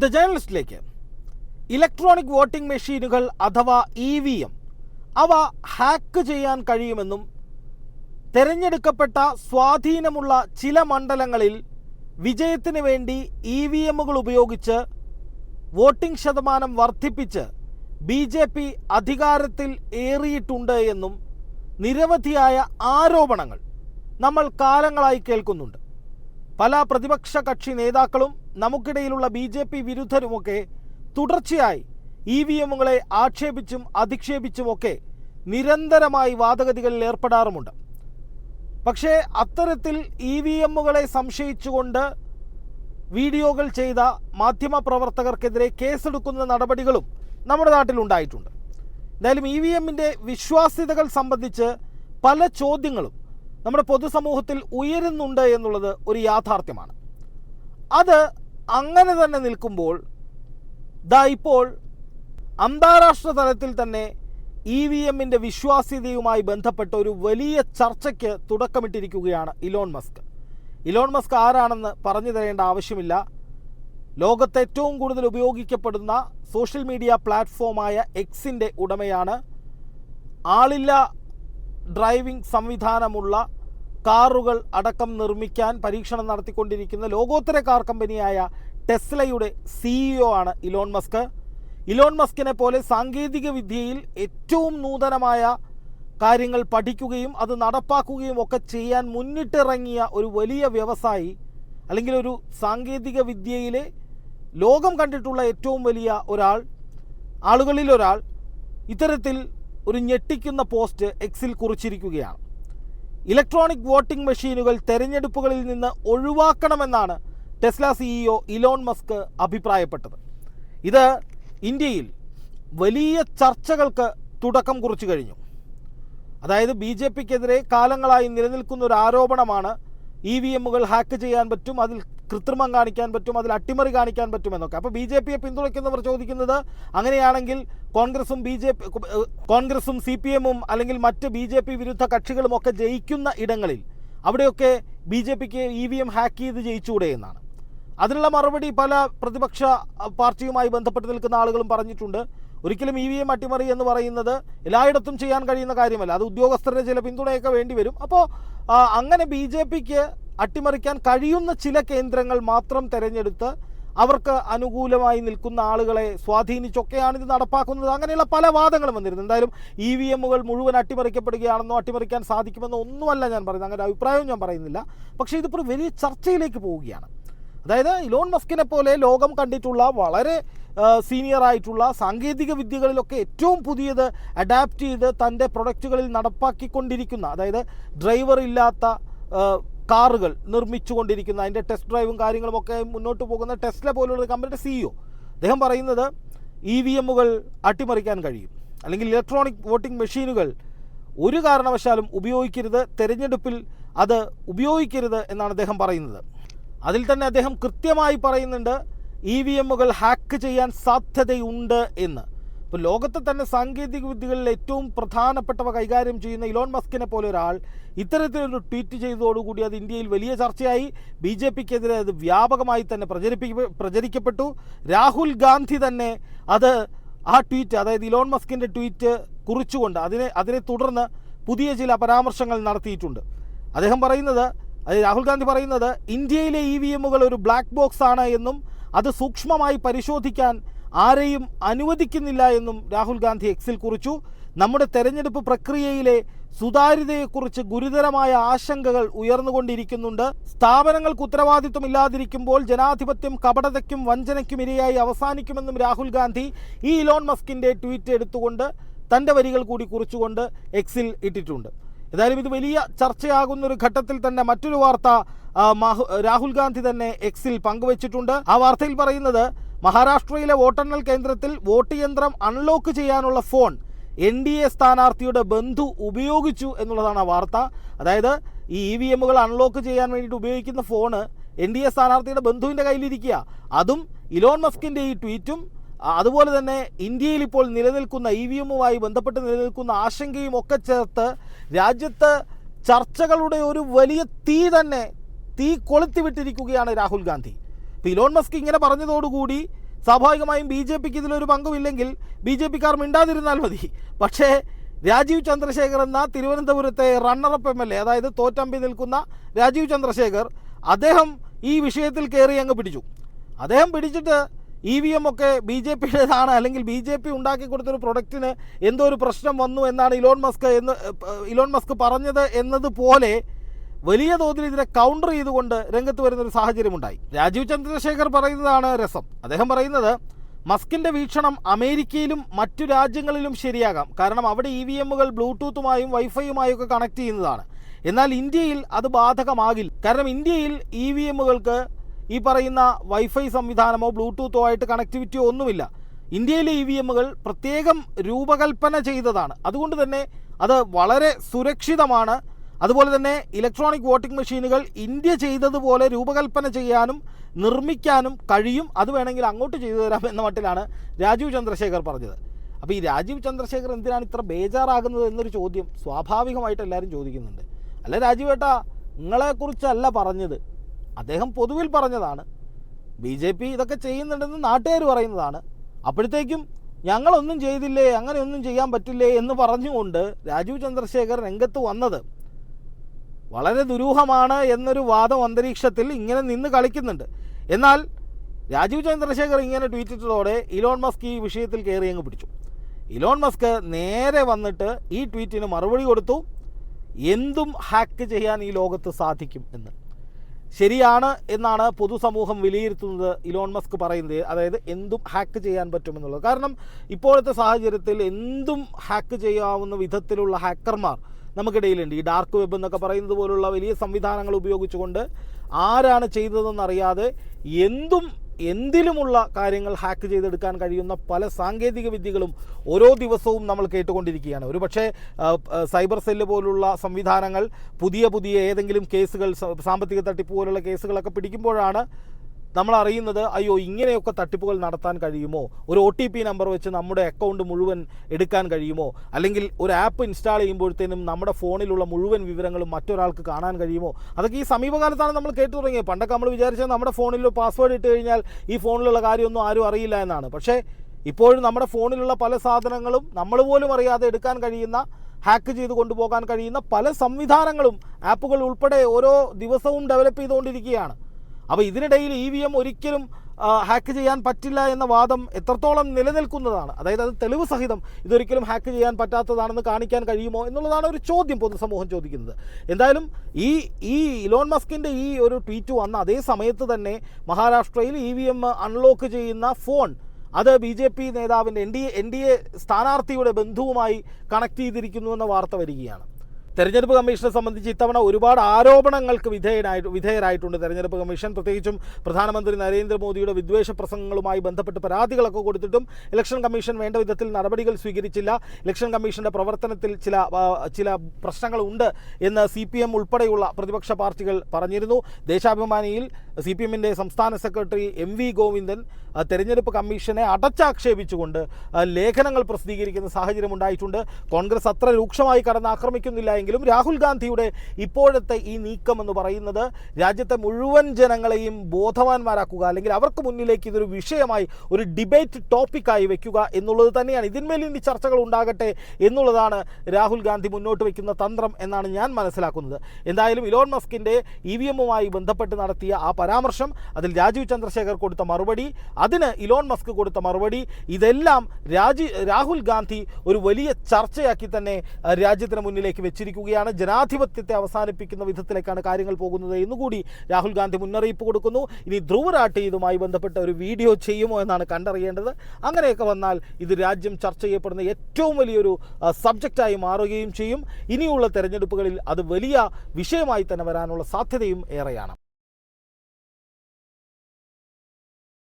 The ജേർണലിസ്റ്റിലേക്ക് electronic voting മെഷീനുകൾ അഥവാ E V M അവ ഹാക്ക് ചെയ്യാൻ കഴിയുമെന്നും തെരഞ്ഞെടുക്കപ്പെട്ട സ്വാധീനമുള്ള ചില മണ്ഡലങ്ങളിൽ വിജയത്തിന് വേണ്ടി ഇ വി എമ്മുകൾ ഉപയോഗിച്ച് വോട്ടിംഗ് ശതമാനം വർദ്ധിപ്പിച്ച് ബി ജെ പി അധികാരത്തിൽ ഏറിയിട്ടുണ്ട് എന്നും നിരവധിയായ ആരോപണങ്ങൾ നമ്മൾ കാലങ്ങളായി കേൾക്കുന്നുണ്ട്. പല പ്രതിപക്ഷ കക്ഷി നേതാക്കളും നമുക്കിടയിലുള്ള ബി ജെ പി വിരുദ്ധരുമൊക്കെ തുടർച്ചയായി ഇ വി എമ്മുകളെ ആക്ഷേപിച്ചും അധിക്ഷേപിച്ചുമൊക്കെ നിരന്തരമായി വാദഗതികളിൽ ഏർപ്പെടാറുമുണ്ട്. പക്ഷേ അത്തരത്തിൽ ഇ വി എമ്മുകളെ സംശയിച്ചുകൊണ്ട് വീഡിയോകൾ ചെയ്ത മാധ്യമ പ്രവർത്തകർക്കെതിരെ കേസെടുക്കുന്ന നടപടികളും നമ്മുടെ നാട്ടിൽ ഉണ്ടായിട്ടുണ്ട്. എന്തായാലും ഇ വി എമ്മിന്റെ വിശ്വാസ്യതകൾ സംബന്ധിച്ച് പല ചോദ്യങ്ങളും നമ്മുടെ പൊതുസമൂഹത്തിൽ ഉയരുന്നുണ്ട് എന്നുള്ളത് ഒരു യാഥാർത്ഥ്യമാണ്. അത് അങ്ങനെ തന്നെ നിൽക്കുമ്പോൾ ദാ ഇപ്പോൾ അന്താരാഷ്ട്ര തലത്തിൽ തന്നെ ഇ വി എമ്മിന്റെ വിശ്വാസ്യതയുമായി ബന്ധപ്പെട്ട ഒരു വലിയ ചർച്ചയ്ക്ക് തുടക്കമിട്ടിരിക്കുകയാണ് ഇലോൺ മസ്ക്. ഇലോൺ മസ്ക് ആരാണെന്ന് പറഞ്ഞു തരേണ്ട ആവശ്യമില്ല. ലോകത്ത് ഏറ്റവും കൂടുതൽ ഉപയോഗിക്കപ്പെടുന്ന സോഷ്യൽ മീഡിയ പ്ലാറ്റ്ഫോമായ എക്സിന്റെ ഉടമയാണ്. ആളില്ല ഡ്രൈവിംഗ് സംവിധാനമുള്ള കാറുകൾ അടക്കം നിർമ്മിക്കാൻ പരീക്ഷണം നടത്തിക്കൊണ്ടിരിക്കുന്ന ലോകോത്തര കാർ കമ്പനിയായ ടെസ്ലയുടെ സിഇഒ ആണ് ഇലോൺ മസ്ക്. ഇലോൺ മസ്കിനെ പോലെ സാങ്കേതിക വിദ്യയിൽ ഏറ്റവും നൂതനമായ കാര്യങ്ങൾ പഠിക്കുകയും അത് നടപ്പാക്കുകയും ഒക്കെ ചെയ്യാൻ മുന്നിട്ടിറങ്ങിയ ഒരു വലിയ വ്യവസായി അല്ലെങ്കിൽ ഒരു സാങ്കേതിക വിദ്യയിലെ ലോകം കണ്ടിട്ടുള്ള ഏറ്റവും വലിയ ഒരാൾ ആളുകളിൽ ഒരാൾ ഇത്തരത്തിൽ ഒരു ഞെട്ടിക്കുന്ന പോസ്റ്റ് എക്സിൽ കുറിച്ചിരിക്കുകയാണ്. ഇലക്ട്രോണിക് വോട്ടിംഗ് മെഷീനുകൾ തെരഞ്ഞെടുപ്പുകളിൽ നിന്ന് ഒഴിവാക്കണമെന്നാണ് ടെസ്ല സിഇഒ ഇലോൺ മസ്ക് അഭിപ്രായപ്പെട്ടത്. ഇത് ഇന്ത്യയിൽ വലിയ ചർച്ചകൾക്ക് തുടക്കം കുറിച്ചു കഴിഞ്ഞു. അതായത് ബി ജെ പിക്കെതിരെ കാലങ്ങളായി നിലനിൽക്കുന്ന ഒരു ആരോപണമാണ് ഇ വി എമ്മുകൾ ഹാക്ക് ചെയ്യാൻ പറ്റും അതിൽ കൃത്രിമം കാണിക്കാൻ പറ്റും അതിൽ അട്ടിമറി കാണിക്കാൻ പറ്റുമെന്നൊക്കെ അപ്പോൾ ബി ജെ പിയെ പിന്തുണയ്ക്കുന്നവർ ചോദിക്കുന്നത് അങ്ങനെയാണെങ്കിൽ കോൺഗ്രസും ബി ജെ പി കോൺഗ്രസും സി പി എമ്മും അല്ലെങ്കിൽ മറ്റ് ബി ജെ പി വിരുദ്ധ കക്ഷികളും ഒക്കെ ജയിക്കുന്ന ഇടങ്ങളിൽ അവിടെയൊക്കെ ബി ജെ പിക്ക് ഇ വി എം ഹാക്ക് ചെയ്ത് ജയിച്ചുകൂടെ എന്നാണ്. അതിനുള്ള മറുപടി പല പ്രതിപക്ഷ പാർട്ടിയുമായി ബന്ധപ്പെട്ട് നിൽക്കുന്ന ആളുകളും പറഞ്ഞിട്ടുണ്ട്. ഒരിക്കലും ഇ വി എം അട്ടിമറി എന്ന് പറയുന്നത് എല്ലായിടത്തും ചെയ്യാൻ കഴിയുന്ന കാര്യമല്ല. അത് ഉദ്യോഗസ്ഥരുടെ ചില പിന്തുണയൊക്കെ വേണ്ടി വരും. അപ്പോൾ അങ്ങനെ ബി ജെ പിക്ക് അട്ടിമറിക്കാൻ കഴിയുന്ന ചില കേന്ദ്രങ്ങൾ മാത്രം തിരഞ്ഞെടുത്ത് അവർക്ക് അനുകൂലമായി നിൽക്കുന്ന ആളുകളെ സ്വാധീനിച്ചൊക്കെയാണ് ഇത് നടപ്പാക്കുന്നത്. അങ്ങനെയുള്ള പല വാദങ്ങളും വന്നിരുന്നു. എന്തായാലും ഇ വി എമ്മുകൾ മുഴുവൻ അട്ടിമറിക്കപ്പെടുകയാണെന്നോ അട്ടിമറിക്കാൻ സാധിക്കുമെന്നോ ഒന്നുമല്ല ഞാൻ പറയുന്നത്. അങ്ങനെ അഭിപ്രായവും ഞാൻ പറയുന്നില്ല. പക്ഷേ ഇതിപ്പോൾ വലിയ ചർച്ചയിലേക്ക് പോവുകയാണ്. അതായത് ഇലോൺ മസ്കിനെ പോലെ ലോകം കണ്ടിട്ടുള്ള വളരെ സീനിയർ ആയിട്ടുള്ള സാങ്കേതിക വിദ്യകളിലൊക്കെ ഏറ്റവും പുതിയത് അഡാപ്റ്റ് ചെയ്ത് തന്റെ പ്രൊഡക്റ്റുകളിൽ നടപ്പാക്കിക്കൊണ്ടിരിക്കുന്ന അതായത് ഡ്രൈവർ ഇല്ലാത്ത കാറുകൾ നിർമ്മിച്ചുകൊണ്ടിരിക്കുന്ന അതിന്റെ ടെസ്റ്റ് ഡ്രൈവും കാര്യങ്ങളും ഒക്കെ മുന്നോട്ട് പോകുന്ന ടെസ്ല പോലുള്ള കമ്പനിയുടെ സിഇഒ അദ്ദേഹം പറയുന്നത് ഇ വി എമ്മുകൾ അട്ടിമറിക്കാൻ കഴിയും. അല്ലെങ്കിൽ ഇലക്ട്രോണിക് വോട്ടിംഗ് മെഷീനുകൾ ഒരു കാരണവശാലും ഉപയോഗിക്കരുത് തെരഞ്ഞെടുപ്പിൽ അത് ഉപയോഗിക്കരുത് എന്നാണ് അദ്ദേഹം പറയുന്നത്. അതിൽ തന്നെ അദ്ദേഹം കൃത്യമായി പറയുന്നുണ്ട് ഇ വി എമ്മുകൾ ഹാക്ക് ചെയ്യാൻ സാധ്യതയുണ്ട് എന്ന്. ഇപ്പോൾ ലോകത്തെ തന്നെ സാങ്കേതിക വിദ്യകളിൽ ഏറ്റവും പ്രധാനപ്പെട്ടവ കൈകാര്യം ചെയ്യുന്ന ഇലോൺ മസ്കിനെ പോലെ ഒരാൾ ഇത്തരത്തിലൊരു ട്വീറ്റ് ചെയ്തതോടുകൂടി അത് ഇന്ത്യയിൽ വലിയ ചർച്ചയായി. ബി ജെ പിക്കെതിരെ അത് വ്യാപകമായി തന്നെ പ്രചരിപ്പി പ്രചരിക്കപ്പെട്ടു. രാഹുൽ ഗാന്ധി തന്നെ അത് ആ ട്വീറ്റ് അതായത് ഇലോൺ മസ്കിന്റെ ട്വീറ്റ് കുറിച്ചുകൊണ്ട് അതിനെ അതിനെ തുടർന്ന് പുതിയ ചില പരാമർശങ്ങൾ നടത്തിയിട്ടുണ്ട്. അദ്ദേഹം പറയുന്നത് രാഹുൽ ഗാന്ധി പറയുന്നത് ഇന്ത്യയിലെ ഇ വി എമ്മുകൾ ഒരു ബ്ലാക്ക് ബോക്സ് ആണ് എന്നും അത് സൂക്ഷ്മമായി പരിശോധിക്കാൻ ആരെയും അനുവദിക്കുന്നില്ല എന്നും രാഹുൽ ഗാന്ധി എക്സിൽ കുറിച്ചു. നമ്മുടെ തെരഞ്ഞെടുപ്പ് പ്രക്രിയയിലെ സുതാര്യതയെക്കുറിച്ച് ഗുരുതരമായ ആശങ്കകൾ ഉയർന്നുകൊണ്ടിരിക്കുന്നുണ്ട്. സ്ഥാപനങ്ങൾക്ക് ഉത്തരവാദിത്വമില്ലാതിരിക്കുമ്പോൾ ജനാധിപത്യം കപടതയ്ക്കും വഞ്ചനയ്ക്കും ഇരയായി അവസാനിക്കുമെന്നും രാഹുൽ ഗാന്ധി ഈ ഇലോൺ മസ്കിന്റെ ട്വീറ്റ് എടുത്തുകൊണ്ട് തന്റെ വരികൾ കൂടി കുറിച്ചുകൊണ്ട് എക്സിൽ ഇട്ടിട്ടുണ്ട്. ഏതായാലും ഇത് വലിയ ചർച്ചയാകുന്ന ഒരു ഘട്ടത്തിൽ തന്നെ മറ്റൊരു വാർത്ത രാഹുൽ ഗാന്ധി തന്നെ എക്സിൽ പങ്കുവച്ചിട്ടുണ്ട്. ആ വാർത്തയിൽ പറയുന്നത് മഹാരാഷ്ട്രയിലെ വോട്ടെണ്ണൽ കേന്ദ്രത്തിൽ വോട്ട് യന്ത്രം അൺലോക്ക് ചെയ്യാനുള്ള ഫോൺ എൻ ഡി എ സ്ഥാനാർത്ഥിയുടെ ബന്ധു ഉപയോഗിച്ചു എന്നുള്ളതാണ് ആ വാർത്ത. അതായത് ഈ ഇ വി എമ്മുകൾ അൺലോക്ക് ചെയ്യാൻ വേണ്ടിയിട്ട് ഉപയോഗിക്കുന്ന ഫോണ് എൻ ഡി എ സ്ഥാനാർത്ഥിയുടെ ബന്ധുവിന്റെ കയ്യിലിരിക്കുക. അതും ഇലോൺ മസ്കിന്റെ ഈ ട്വീറ്റും അതുപോലെ തന്നെ ഇന്ത്യയിൽ ഇപ്പോൾ നിലനിൽക്കുന്ന ഇ വി എമ്മുമായി ബന്ധപ്പെട്ട് നിലനിൽക്കുന്ന ആശങ്കയും ഒക്കെ ചേർത്ത് രാജ്യത്ത് ചർച്ചകളുടെ ഒരു വലിയ തീ തന്നെ തീ കൊളുത്തിവിട്ടിരിക്കുകയാണ് രാഹുൽ ഗാന്ധി. ഇലോൺ മസ്ക് ഇങ്ങനെ പറഞ്ഞതോടുകൂടി സ്വാഭാവികമായും ബി ജെ പിക്ക് ഇതിലൊരു പങ്കുമില്ലെങ്കിൽ ബി ജെ പിക്കാർ മിണ്ടാതിരുന്നാൽ മതി. പക്ഷേ രാജീവ് ചന്ദ്രശേഖർ എന്ന തിരുവനന്തപുരത്തെ റണ്ണറപ്പ് എം എൽ എ അതായത് തോറ്റമ്പി നിൽക്കുന്ന രാജീവ് ചന്ദ്രശേഖർ അദ്ദേഹം ഈ വിഷയത്തിൽ കയറി അങ്ങ് പിടിച്ചു. അദ്ദേഹം പിടിച്ചിട്ട് ഇ വി എം ഒക്കെ ബി ജെ പിയുടേതാണ് അല്ലെങ്കിൽ ബി ജെ പി ഉണ്ടാക്കി കൊടുത്തൊരു പ്രൊഡക്റ്റിന് എന്തോ ഒരു പ്രശ്നം വന്നു എന്നാണ് ഇലോൺ മസ്ക് എന്ന് ഇലോൺ മസ്ക് പറഞ്ഞത് എന്നതുപോലെ വലിയ തോതിൽ ഇതിനെ കൗണ്ടർ ചെയ്തുകൊണ്ട് രംഗത്ത് വരുന്ന ഒരു സാഹചര്യമുണ്ടായി. രാജീവ് ചന്ദ്രശേഖർ പറയുന്നതാണ് രസം. അദ്ദേഹം പറയുന്നത് മസ്കിന്റെ വീക്ഷണം അമേരിക്കയിലും മറ്റു രാജ്യങ്ങളിലും ശരിയാകാം. കാരണം അവിടെ ഇ വി എമ്മുകൾ ബ്ലൂടൂത്തുമായും വൈഫൈയുമായും ഒക്കെ കണക്ട് ചെയ്യുന്നതാണ്. എന്നാൽ ഇന്ത്യയിൽ അത് ബാധകമാകില്ല. കാരണം ഇന്ത്യയിൽ ഇ വി എമ്മുകൾക്ക് ഈ പറയുന്ന വൈഫൈ സംവിധാനമോ ബ്ലൂടൂത്തോ ആയിട്ട് കണക്ടിവിറ്റിയോ ഒന്നുമില്ല ഇന്ത്യയിലെ ഇ വി എമ്മുകൾ പ്രത്യേകം രൂപകൽപ്പന ചെയ്തതാണ്. അതുകൊണ്ട് തന്നെ അത് വളരെ സുരക്ഷിതമാണ്. അതുപോലെ തന്നെ ഇലക്ട്രോണിക് വോട്ടിംഗ് മെഷീനുകൾ ഇന്ത്യ ചെയ്തതുപോലെ രൂപകൽപ്പന ചെയ്യാനും നിർമ്മിക്കാനും കഴിയും. അത് വേണമെങ്കിൽ അങ്ങോട്ട് ചെയ്തു തരാം എന്ന മട്ടിലാണ് രാജീവ് ചന്ദ്രശേഖർ പറഞ്ഞത്. അപ്പോൾ ഈ രാജീവ് ചന്ദ്രശേഖർ എന്തിനാണ് ഇത്ര ബേജാറാകുന്നത് എന്നൊരു ചോദ്യം സ്വാഭാവികമായിട്ട് എല്ലാവരും ചോദിക്കുന്നുണ്ട്. അല്ല രാജീവ് ഏട്ടാ നിങ്ങളെക്കുറിച്ചല്ല പറഞ്ഞത്. അദ്ദേഹം പൊതുവിൽ പറഞ്ഞതാണ്. ബി ജെ പി ഇതൊക്കെ ചെയ്യുന്നുണ്ടെന്ന് നാട്ടുകാർ പറയുന്നതാണ്. അപ്പോഴത്തേക്കും ഞങ്ങളൊന്നും ചെയ്തില്ലേ അങ്ങനെയൊന്നും ചെയ്യാൻ പറ്റില്ലേ എന്ന് പറഞ്ഞുകൊണ്ട് രാജീവ് ചന്ദ്രശേഖർ രംഗത്ത് വന്നത് വളരെ ദുരൂഹമാണ് എന്നൊരു വാദം അന്തരീക്ഷത്തിൽ ഇങ്ങനെ നിന്ന് കളിക്കുന്നുണ്ട്. എന്നാൽ രാജീവ് ചന്ദ്രശേഖർ ഇങ്ങനെ ട്വീറ്റ് ഇട്ടതോടെ ഇലോൺ മസ്ക് ഈ വിഷയത്തിൽ കയറി അങ്ങ് പിടിച്ചു. ഇലോൺ മസ്ക് നേരെ വന്നിട്ട് ഈ ട്വീറ്റിന് മറുപടി കൊടുത്തു. എന്തും ഹാക്ക് ചെയ്യാൻ ഈ ലോകത്ത് സാധിക്കും എന്ന്. ശരിയാണ് എന്നാണ് പൊതുസമൂഹം വിലയിരുത്തുന്നത് ഇലോൺ മസ്ക് പറയുന്നത്. അതായത് എന്തും ഹാക്ക് ചെയ്യാൻ പറ്റുമെന്നുള്ളത്. കാരണം ഇപ്പോഴത്തെ സാഹചര്യത്തിൽ എന്തും ഹാക്ക് ചെയ്യാവുന്ന വിധത്തിലുള്ള ഹാക്കർമാർ നമുക്കിടയിലുണ്ട്. ഈ ഡാർക്ക് വെബ് എന്നൊക്കെ പറയുന്നത് പോലുള്ള വലിയ സംവിധാനങ്ങൾ ഉപയോഗിച്ചുകൊണ്ട് ആരാണ് ചെയ്തതെന്നറിയാതെ എന്തും എന്തിലുമുള്ള കാര്യങ്ങൾ ഹാക്ക് ചെയ്തെടുക്കാൻ കഴിയുന്ന പല സാങ്കേതിക വിദ്യകളും ഓരോ ദിവസവും നമ്മൾ കേട്ടുകൊണ്ടിരിക്കുകയാണ്. ഒരു പക്ഷേ സൈബർ സെല്ല് പോലുള്ള സംവിധാനങ്ങൾ പുതിയ പുതിയ ഏതെങ്കിലും കേസുകൾ സാമ്പത്തിക തട്ടിപ്പ് പോലുള്ള കേസുകളൊക്കെ പിടിക്കുമ്പോഴാണ് നമ്മൾ അറിയുന്നത് അയ്യോ ഇങ്ങനെയൊക്കെ തട്ടിപ്പുകൾ നടത്താൻ കഴിയുമോ? ഒരു ഒ ടി പി നമ്പർ വെച്ച് നമ്മുടെ അക്കൗണ്ട് മുഴുവൻ എടുക്കാൻ കഴിയുമോ? അല്ലെങ്കിൽ ഒരു ആപ്പ് ഇൻസ്റ്റാൾ ചെയ്യുമ്പോഴത്തേനും നമ്മുടെ ഫോണിലുള്ള മുഴുവൻ വിവരങ്ങളും മറ്റൊരാൾക്ക് കാണാൻ കഴിയുമോ? അതൊക്കെ ഈ സമീപകാലത്താണ് നമ്മൾ കേട്ടു തുടങ്ങിയത്. പണ്ടൊക്കെ നമ്മൾ വിചാരിച്ചത് നമ്മുടെ ഫോണിൽ പാസ്വേഡ് ഇട്ട് കഴിഞ്ഞാൽ ഈ ഫോണിലുള്ള കാര്യമൊന്നും ആരും അറിയില്ല എന്നാണ്. പക്ഷേ ഇപ്പോഴും നമ്മുടെ ഫോണിലുള്ള പല സാധനങ്ങളും നമ്മൾ പോലും അറിയാതെ എടുക്കാൻ കഴിയുന്ന ഹാക്ക് ചെയ്ത് കൊണ്ടുപോകാൻ കഴിയുന്ന പല സംവിധാനങ്ങളും ആപ്പുകൾ ഉൾപ്പെടെ ഓരോ ദിവസവും ഡെവലപ്പ് ചെയ്തുകൊണ്ടിരിക്കുകയാണ്. അപ്പോൾ ഇതിനിടയിൽ ഇ വി എം ഒരിക്കലും ഹാക്ക് ചെയ്യാൻ പറ്റില്ല എന്ന വാദം എത്രത്തോളം നിലനിൽക്കുന്നതാണ് അതായത് അത് തെളിവ് സഹിതം ഇതൊരിക്കലും ഹാക്ക് ചെയ്യാൻ പറ്റാത്തതാണെന്ന് കാണിക്കാൻ കഴിയുമോ എന്നുള്ളതാണ് ഒരു ചോദ്യം പൊതുസമൂഹം ചോദിക്കുന്നത്. എന്തായാലും ഈ ഈ ഇലോൺ മസ്കിന്റെ ഈ ഒരു ട്വീറ്റ് വന്ന അതേ സമയത്ത് തന്നെ മഹാരാഷ്ട്രയിൽ ഇ വി എം അൺലോക്ക് ചെയ്യുന്ന ഫോൺ അത് ബി ജെ പി നേതാവിന്റെ N D N D A സ്ഥാനാർത്ഥിയുടെ ബന്ധുവുമായി കണക്ട് ചെയ്തിരിക്കുന്നു എന്ന വാർത്ത വരികയാണ്. തെരഞ്ഞെടുപ്പ് കമ്മീഷനെ സംബന്ധിച്ച് ഇത്തവണ ഒരുപാട് ആരോപണങ്ങൾക്ക് വിധേയനായിട്ട് വിധേയരായിട്ടുണ്ട് തെരഞ്ഞെടുപ്പ് കമ്മീഷൻ. പ്രത്യേകിച്ചും പ്രധാനമന്ത്രി നരേന്ദ്രമോദിയുടെ വിദ്വേഷ പ്രസംഗങ്ങളുമായി ബന്ധപ്പെട്ട് പരാതികളൊക്കെ കൊടുത്തിട്ടും ഇലക്ഷൻ കമ്മീഷൻ വേണ്ട വിധത്തിൽ നടപടികൾ സ്വീകരിച്ചില്ല. ഇലക്ഷൻ കമ്മീഷന്റെ പ്രവർത്തനത്തിൽ ചില ചില പ്രശ്നങ്ങളുണ്ട് എന്ന് സി പി എം ഉൾപ്പെടെയുള്ള പ്രതിപക്ഷ പാർട്ടികൾ പറഞ്ഞിരുന്നു. ദേശാഭിമാനിയിൽ സി പി എമ്മിന്റെ സംസ്ഥാന സെക്രട്ടറി എം വി ഗോവിന്ദൻ തെരഞ്ഞെടുപ്പ് കമ്മീഷനെ അടച്ചാക്ഷേപിച്ചുകൊണ്ട് ലേഖനങ്ങൾ പ്രസിദ്ധീകരിക്കുന്ന സാഹചര്യം ഉണ്ടായിട്ടുണ്ട്. കോൺഗ്രസ് അത്ര രൂക്ഷമായി കടന്നാക്രമിക്കുന്നില്ല എങ്കിലും രാഹുൽ ഗാന്ധിയുടെ ഇപ്പോഴത്തെ ഈ നീക്കം എന്ന് പറയുന്നത് രാജ്യത്തെ മുഴുവൻ ജനങ്ങളെയും ബോധവാന്മാരാക്കുക അല്ലെങ്കിൽ അവർക്ക് മുന്നിലേക്ക് ഇതൊരു വിഷയമായി ഒരു ഡിബേറ്റ് ടോപ്പിക്കായി വെക്കുക എന്നുള്ളത് തന്നെയാണ്. ഇതിന്മേൽ ഇനി ചർച്ചകൾ ഉണ്ടാകട്ടെ എന്നുള്ളതാണ് രാഹുൽ ഗാന്ധി മുന്നോട്ട് വയ്ക്കുന്ന തന്ത്രം എന്നാണ് ഞാൻ മനസ്സിലാക്കുന്നത്. എന്തായാലും ഇലോൺ മസ്കിന്റെ ഇ വി എമ്മുമായി ബന്ധപ്പെട്ട് നടത്തിയ ആ പരാമർശം അതിൽ രാജീവ് ചന്ദ്രശേഖർ കൊടുത്ത മറുപടി അതിന് ഇലോൺ മസ്ക് കൊടുത്ത മറുപടി ഇതെല്ലാം രാജി രാഹുൽ ഗാന്ധി ഒരു വലിയ ചർച്ചയാക്കി തന്നെ രാജ്യത്തിന് മുന്നിലേക്ക് വെച്ചിരിക്കുകയാണ് ജനാധിപത്യത്തെ അവസാനിപ്പിക്കുന്ന വിധത്തിലേക്കാണ് കാര്യങ്ങൾ പോകുന്നത് എന്നുകൂടി രാഹുൽ ഗാന്ധി മുന്നറിയിപ്പ് കൊടുക്കുന്നു. ഇനി ധ്രുവരാട്ടി ഇതുമായി ബന്ധപ്പെട്ട ഒരു വീഡിയോ ചെയ്യുമോ എന്നാണ് കണ്ടറിയേണ്ടത്. അങ്ങനെയൊക്കെ വന്നാൽ ഇത് രാജ്യം ചർച്ച ചെയ്യപ്പെടുന്ന ഏറ്റവും വലിയൊരു സബ്ജക്റ്റായി മാറുകയും ചെയ്യും. ഇനിയുള്ള തെരഞ്ഞെടുപ്പുകളിൽ അത് വലിയ വിഷയമായി തന്നെ വരാനുള്ള സാധ്യതയും ഏറെയാണ്.